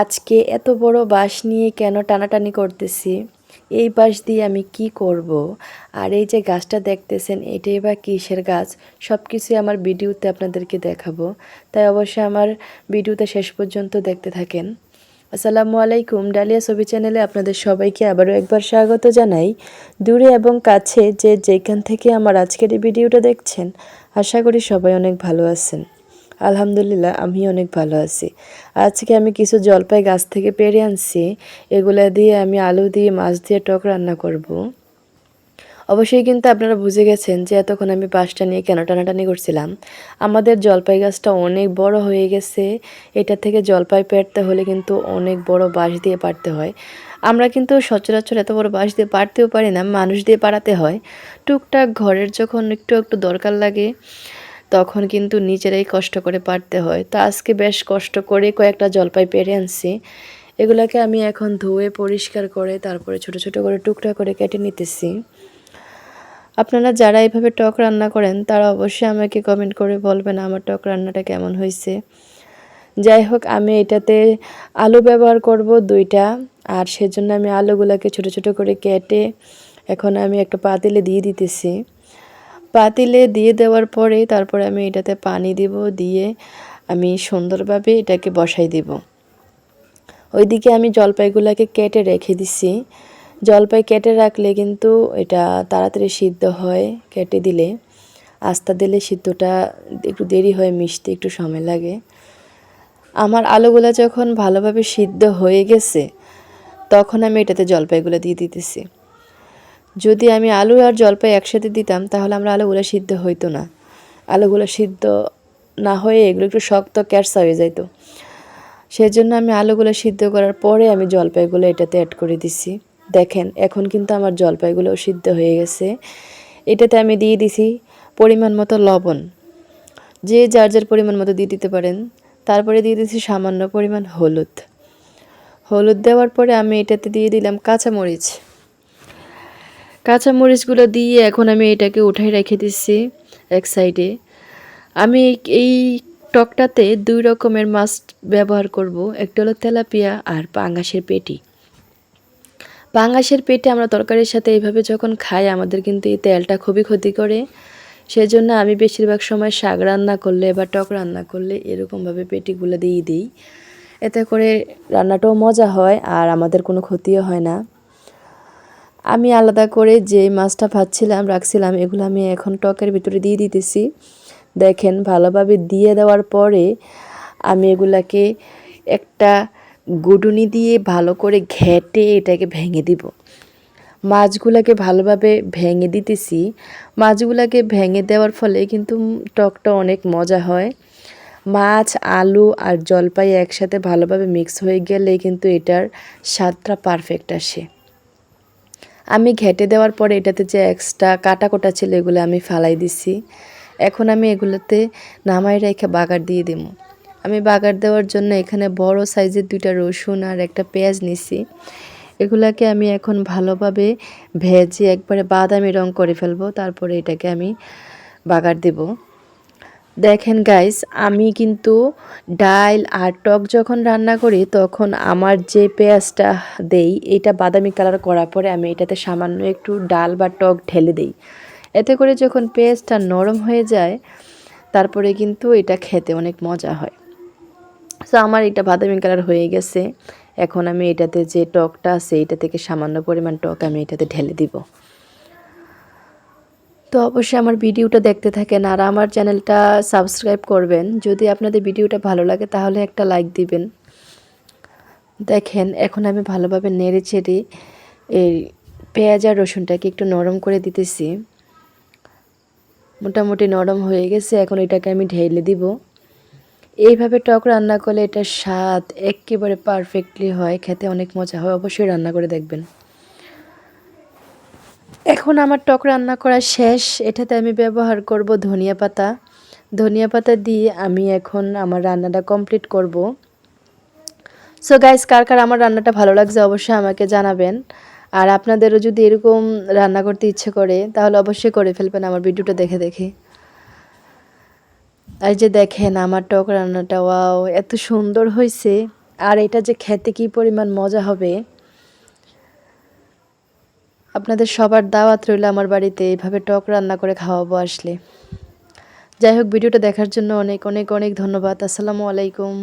আজকে এত বড় বাঁশ নিয়ে কেন টানাটানি করতেছি? এই বাঁশ দিয়ে আমি কি করব? আর এই যে গাছটা দেখতেছেন, এটাই বা কিসের গাছ? সব কিছুই আমার ভিডিওতে আপনাদেরকে দেখাবো। তাই অবশ্যই আমার ভিডিওতে শেষ পর্যন্ত দেখতে থাকেন। আসসালামু আলাইকুম, ডালিয়া ছবি চ্যানেলে আপনাদের সবাইকে আবারও একবার স্বাগত জানাই। দূরে এবং কাছে যে যেখান থেকে আমার আজকের এই ভিডিওটা দেখছেন, আশা করি সবাই অনেক ভালো আছেন। আলহামদুলিল্লাহ আমি অনেক ভালো আছি। আজকে আমি কিছু জলপাই গাছ থেকে পেরে আনছি। এগুলা দিয়ে আমি আলু দিয়ে, মাছ দিয়ে টক রান্না করব। অবশ্যই কিন্তু আপনারা বুঝে গেছেন যে এতক্ষণ আমি বাঁশটা নিয়ে কেন টানাটানি করছিলাম। আমাদের জলপাই গাছটা অনেক বড় হয়ে গেছে। এটা থেকে জলপাই পেরতে হলে কিন্তু অনেক বড় বাঁশ দিয়ে পারতে হয়। আমরা কিন্তু সচরাচর এত বড় বাঁশ দিয়ে পারতেও পারি না, মানুষ দিয়ে পাড়াতে হয়। টুকটাক ঘরের যখন একটু একটু দরকার লাগে তখন কিন্তু নিজেরাই কষ্ট করে পারতে হয়। তো আজকে বেশ কষ্ট করে কয়েকটা জলপাই পেরে আনছি। এগুলাকে আমি এখন ধুয়ে, পরিষ্কার করে, তারপরে ছোট ছোট করে টুকরা করে কেটে নিতেছি। আপনারা যারা এইভাবে টক রান্না করেন, তারা অবশ্যই আমাকে কমেন্ট করে বলবেন আমার টক রান্নাটা কেমন হয়েছে। যাই হোক, আমি এটাতে আলু ব্যবহার করব দুইটা, আর সেজন্য আমি আলুগুলোকে ছোট ছোট করে কেটে এখন আমি একটা পাতিলে দিয়ে দিতেছি। পাতিলে দিয়ে দেওয়ার পরে তারপরে আমি এটাতে পানি দিব, দিয়ে আমি সুন্দরভাবে এটাকে বসাই দিব। ওইদিকে আমি জলপাইগুলোকে কেটে রেখে দিছি। জলপাই কেটে রাখলে কিন্তু এটা তাড়াতাড়ি সিদ্ধ হয় কেটে দিলে। আস্তা দিলে সিদ্ধটা একটু দেরি হয়, মিশতে একটু সময় লাগে। আমার আলুগুলো যখন ভালোভাবে সিদ্ধ হয়ে গেছে, তখন আমি এটাতে জলপাইগুলো দিয়ে দিতেছি। যদি আমি আলু আর জলপাই একসাথে দিতাম, তাহলে আমরা আলুগুলো সিদ্ধ হইতো না। আলুগুলো সিদ্ধ না হয়ে এগুলো একটু শক্ত ক্যারসা হয়ে যেত সেজন্য আমি আলুগুলো সিদ্ধ করার পরে আমি জলপাইগুলো এটাতে অ্যাড করে দিছি। দেখেন, এখন কিন্তু আমার জলপাইগুলোও সিদ্ধ হয়ে গেছে। এটাতে আমি দিয়ে দিছি পরিমাণ মতো লবণ। যে যার যার পরিমাণ মতো দিয়ে দিতে পারেন। তারপরে দিয়ে দিছি সামান্য পরিমাণ হলুদ। হলুদ দেওয়ার পরে আমি এটাতে দিয়ে দিলাম কাঁচামরিচ। কাঁচামরিচগুলো দিয়ে এখন আমি এটাকে উঠাই রেখে দিচ্ছি এক সাইডে। আমি এই টকটাতে দুই রকমের মাছ ব্যবহার করব, একটা হলো তেলাপিয়া আর পাঙ্গাসের পেটি। পাঙ্গাসের পেটে আমরা তরকারির সাথে এইভাবে যখন খাই, আমাদের কিন্তু এই তেলটা খুবই ক্ষতি করে। সেজন্য আমি বেশিরভাগ সময় শাক রান্না করলে বা টক রান্না করলে এরকমভাবে পেটিগুলো দিয়ে দিই। এতে করে রান্নাটাও মজা হয় আর আমাদের কোনো ক্ষতিও হয় না। আমি আলাদা করে যে মাছটা ভাজছিলাম, রাখছিলাম, এগুলো আমি এখন টকের ভিতরে দিয়ে দিতেছি। দেখেন, ভালোভাবে দিয়ে দেওয়ার পরে আমি এগুলাকে একটা গুডুনি দিয়ে ভালো করে ঘেটে এটাকে ভেঙে দিব। মাছগুলাকে ভালোভাবে ভেঙে দিতেছি। মাছগুলাকে ভেঙে দেওয়ার ফলে কিন্তু টকটা অনেক মজা হয়। মাছ, আলু আর জলপাই একসাথে ভালোভাবে মিক্স হয়ে গেলে কিন্তু এটার স্বাদটা পারফেক্ট আসে। আমি ঘেটে দেওয়ার পরে এটাতে যে এক্সট্রা কাটা কোটা ছিল, এগুলো আমি ফালাই দিছি। এখন আমি এগুলোতে নামাই রেখে বাগার দিয়ে দিব আমি বাগার দেওয়ার জন্য এখানে বড় সাইজের দুইটা রসুন আর একটা পেঁয়াজ নিছি। এগুলাকে আমি এখন ভালোভাবে ভেজে একবারে বাদামি রং করে ফেলব, তারপরে এটাকে আমি বাগার দেব। দেখেন গাইস আমি কিন্তু ডাল আর টক যখন রান্না করি, তখন আমার যে পেঁয়াজটা দেই, এটা বাদামি কালার করার পরে আমি এটাতে সামান্য একটু ডাল বা টক ঢেলে দেই। এতে করে যখন পেঁয়াজটা নরম হয়ে যায়, তারপরে কিন্তু এটা খেতে অনেক মজা হয়। সো আমার এটা বাদামি কালার হয়ে গেছে। এখন আমি এটাতে যে টকটা আছে, এটা থেকে সামান্য পরিমাণ টক আমি এটাতে ঢেলে দিব। তো অবশ্যই আমার ভিডিওটা দেখতে থাকেন আর আমার চ্যানেলটা সাবস্ক্রাইব করবেন। যদি আপনাদের ভিডিওটা ভালো লাগে তাহলে একটা লাইক দিবেন। দেখেন, এখন আমি ভালোভাবে নেড়ে চেড়ে এই পেঁয়াজ আর রসুনটাকে একটু নরম করে দিতেছি। মোটামুটি নরম হয়ে গেছে, এখন এটাকে আমি ঢেলে দিব। এইভাবে টক রান্না করলে এটার স্বাদ একেবারে পারফেক্টলি হয়, খেতে অনেক মজা হয়, অবশ্যই রান্না করে দেখবেন। এখন আমার টক রান্না করা শেষ। এটাতে আমি ব্যবহার করব ধনিয়া পাতা। ধনিয়া পাতা দিয়ে আমি এখন আমার রান্নাটা কমপ্লিট করব। সো গাইস কার কার আমার রান্নাটা ভালো লাগছে অবশ্যই আমাকে জানাবেন। আর আপনাদেরও যদি এরকম রান্না করতে ইচ্ছে করে, তাহলে অবশ্যই করে ফেলবেন আমার ভিডিওটা দেখে দেখে। আর যে দেখেন আমার টক রান্নাটা, ওয়াও, এত সুন্দর হয়েছে। আর এটা যে খেতে কি পরিমাণ মজা হবে। আপনাদের সবার দাওয়াত রইল আমার বাড়িতে এইভাবে টক রান্না করে খাওয়াবো আসলে। যাই হোক, ভিডিওটা দেখার জন্য অনেক অনেক অনেক ধন্যবাদ। আসসালামু আলাইকুম।